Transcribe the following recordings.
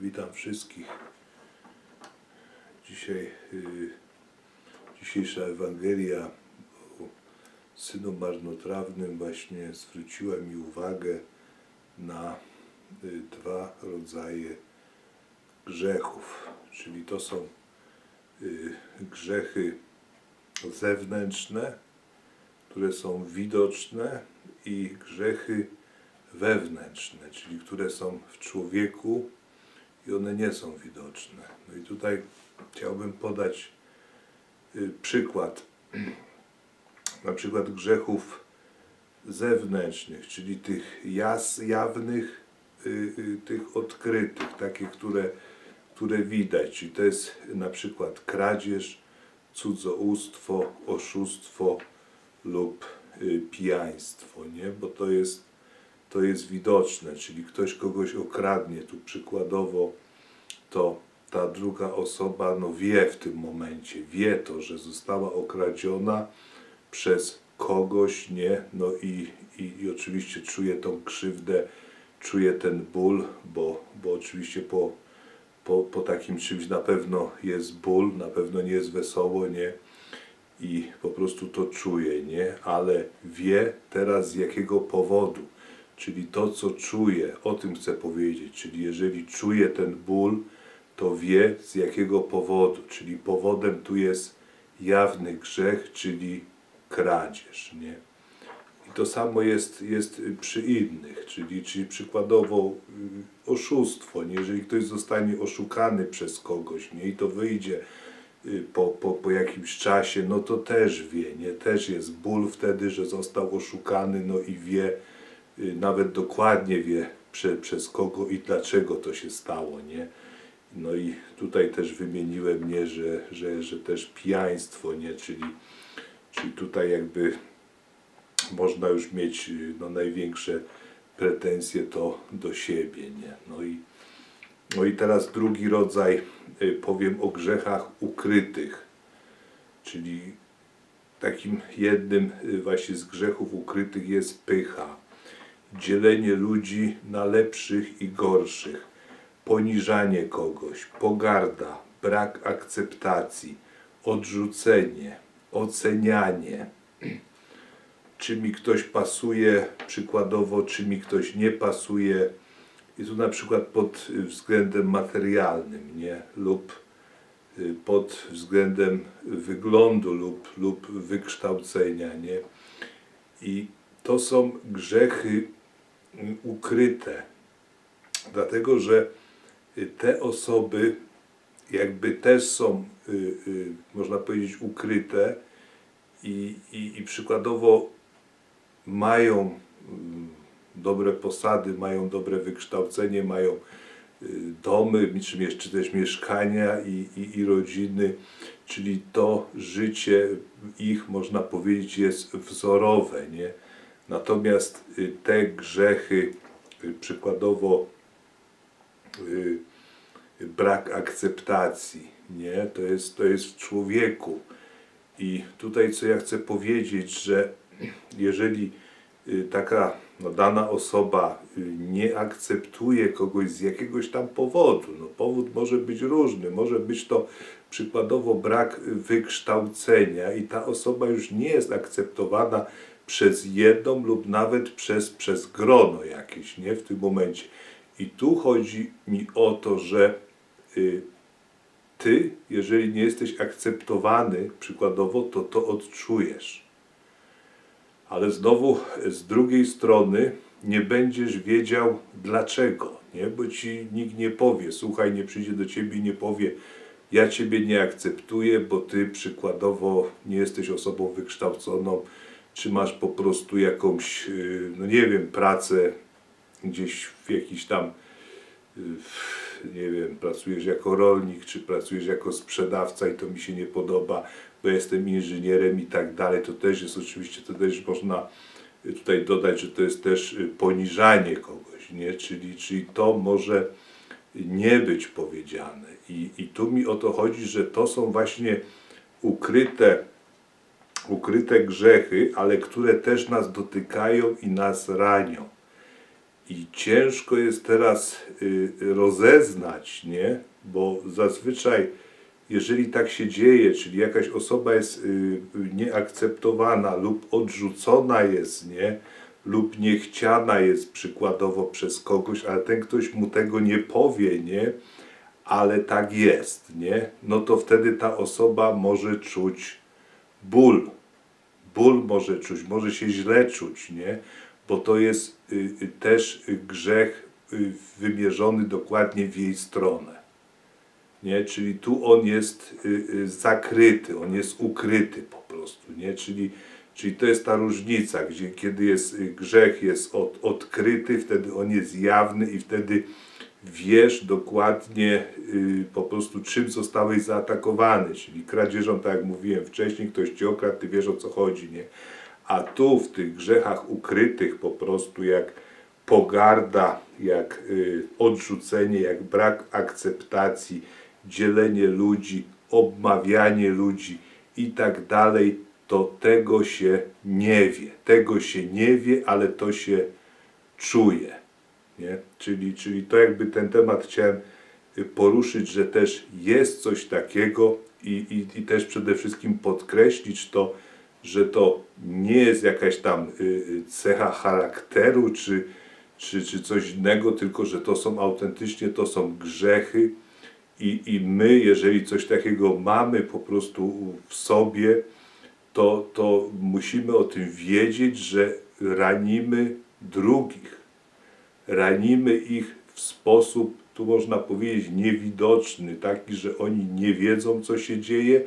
Witam wszystkich. Dzisiaj y, dzisiejsza Ewangelia o synu marnotrawnym właśnie zwróciła mi uwagę na y, dwa rodzaje grzechów. Czyli to są y, grzechy zewnętrzne, które są widoczne i grzechy wewnętrzne, czyli które są w człowieku i one nie są widoczne. No i tutaj chciałbym podać y, przykład, na przykład grzechów zewnętrznych, czyli tych jas, jawnych, y, y, tych odkrytych, takie, które, które widać, czyli to jest na przykład kradzież, cudzołóstwo, oszustwo lub pijaństwo, nie? Bo to jest to jest widoczne, czyli ktoś kogoś okradnie, tu przykładowo to ta druga osoba no wie w tym momencie, wie to, że została okradziona przez kogoś, nie, no i, i, i oczywiście czuje tą krzywdę, czuje ten ból, bo, bo oczywiście po, po, po takim czymś na pewno jest ból, na pewno nie jest wesoło, nie, i po prostu to czuje, nie, ale wie teraz z jakiego powodu czyli to, co czuje, o tym chcę powiedzieć. Czyli jeżeli czuje ten ból, to wie z jakiego powodu. Czyli powodem tu jest jawny grzech, czyli kradzież. Nie? I to samo jest, jest przy innych, czyli, czyli przykładowo y, oszustwo. Nie? Jeżeli ktoś zostanie oszukany przez kogoś nie? i to wyjdzie y, po, po, po jakimś czasie, no to też wie, nie? też jest ból wtedy, że został oszukany, no i wie, nawet dokładnie wie prze, przez kogo i dlaczego to się stało, nie? No i tutaj też wymieniłem, nie, że, że, że też pijaństwo, nie, czyli, czyli tutaj jakby można już mieć y, no, największe pretensje to do siebie, nie? No i, no i teraz drugi rodzaj, y, powiem o grzechach ukrytych, czyli takim jednym y, właśnie z grzechów ukrytych jest pycha dzielenie ludzi na lepszych i gorszych, poniżanie kogoś, pogarda, brak akceptacji, odrzucenie, ocenianie, czy mi ktoś pasuje, przykładowo, czy mi ktoś nie pasuje. I tu na przykład pod względem materialnym, nie? Lub y, pod względem wyglądu lub, lub wykształcenia, nie? I to są grzechy ukryte, dlatego że te osoby jakby też są, y, y, można powiedzieć, ukryte i, i, i przykładowo mają dobre posady, mają dobre wykształcenie, mają y, domy, jeszcze też mieszkania i, i, i rodziny, czyli to życie ich, można powiedzieć, jest wzorowe, nie? Natomiast y, te grzechy, y, przykładowo y, brak akceptacji, nie? To, jest, to jest w człowieku. I tutaj co ja chcę powiedzieć, że jeżeli taka no, dana osoba nie akceptuje kogoś z jakiegoś tam powodu, no powód może być różny, może być to przykładowo brak wykształcenia i ta osoba już nie jest akceptowana przez jedną lub nawet przez, przez grono jakieś, nie? W tym momencie. I tu chodzi mi o to, że y, ty, jeżeli nie jesteś akceptowany przykładowo, to to odczujesz. Ale znowu z drugiej strony nie będziesz wiedział dlaczego, nie? Bo ci nikt nie powie, słuchaj, nie przyjdzie do ciebie i nie powie, ja ciebie nie akceptuję, bo ty przykładowo nie jesteś osobą wykształconą, czy masz po prostu jakąś, y, no nie wiem, pracę gdzieś w jakiś tam, y, nie wiem, pracujesz jako rolnik, czy pracujesz jako sprzedawca i to mi się nie podoba, bo jestem inżynierem i tak dalej. To też jest oczywiście, to też można tutaj dodać, że to jest też y, poniżanie kogoś, nie? Czyli, czyli to może nie być powiedziane. I, I tu mi o to chodzi, że to są właśnie ukryte ukryte grzechy, ale które też nas dotykają i nas ranią. I ciężko jest teraz y, rozeznać, nie? Bo zazwyczaj, jeżeli tak się dzieje, czyli jakaś osoba jest y, nieakceptowana lub odrzucona jest, nie? Lub niechciana jest przykładowo przez kogoś, ale ten ktoś mu tego nie powie, nie? Ale tak jest, nie? No to wtedy ta osoba może czuć ból ból może czuć, może się źle czuć, nie? Bo to jest y, y, też grzech y, wymierzony dokładnie w jej stronę. Nie? Czyli tu on jest zakryty, on jest ukryty po prostu, nie? Czyli, czyli to jest ta różnica, gdzie kiedy jest grzech jest od, odkryty, wtedy on jest jawny i wtedy wiesz dokładnie y, po prostu czym zostałeś zaatakowany, czyli kradzieżą, tak jak mówiłem wcześniej, ktoś ci okradł, ty wiesz o co chodzi, nie? A tu w tych grzechach ukrytych po prostu jak pogarda, jak y, odrzucenie, jak brak akceptacji, dzielenie ludzi, obmawianie ludzi i tak dalej, to tego się nie wie. Tego się nie wie, ale to się czuje. Nie? Czyli, czyli to jakby ten temat chciałem y, poruszyć, że też jest coś takiego i, i, i też przede wszystkim podkreślić to, że to nie jest jakaś tam y, y, cecha charakteru czy, czy, czy coś innego, tylko że to są autentycznie, to są grzechy i, i my, jeżeli coś takiego mamy po prostu w sobie, to, to musimy o tym wiedzieć, że ranimy drugich ranimy ich w sposób, tu można powiedzieć, niewidoczny, taki, że oni nie wiedzą, co się dzieje,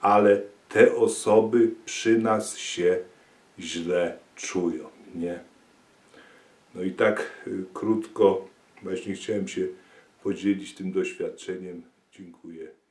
ale te osoby przy nas się źle czują, nie? No i tak y, krótko właśnie chciałem się podzielić tym doświadczeniem. Dziękuję.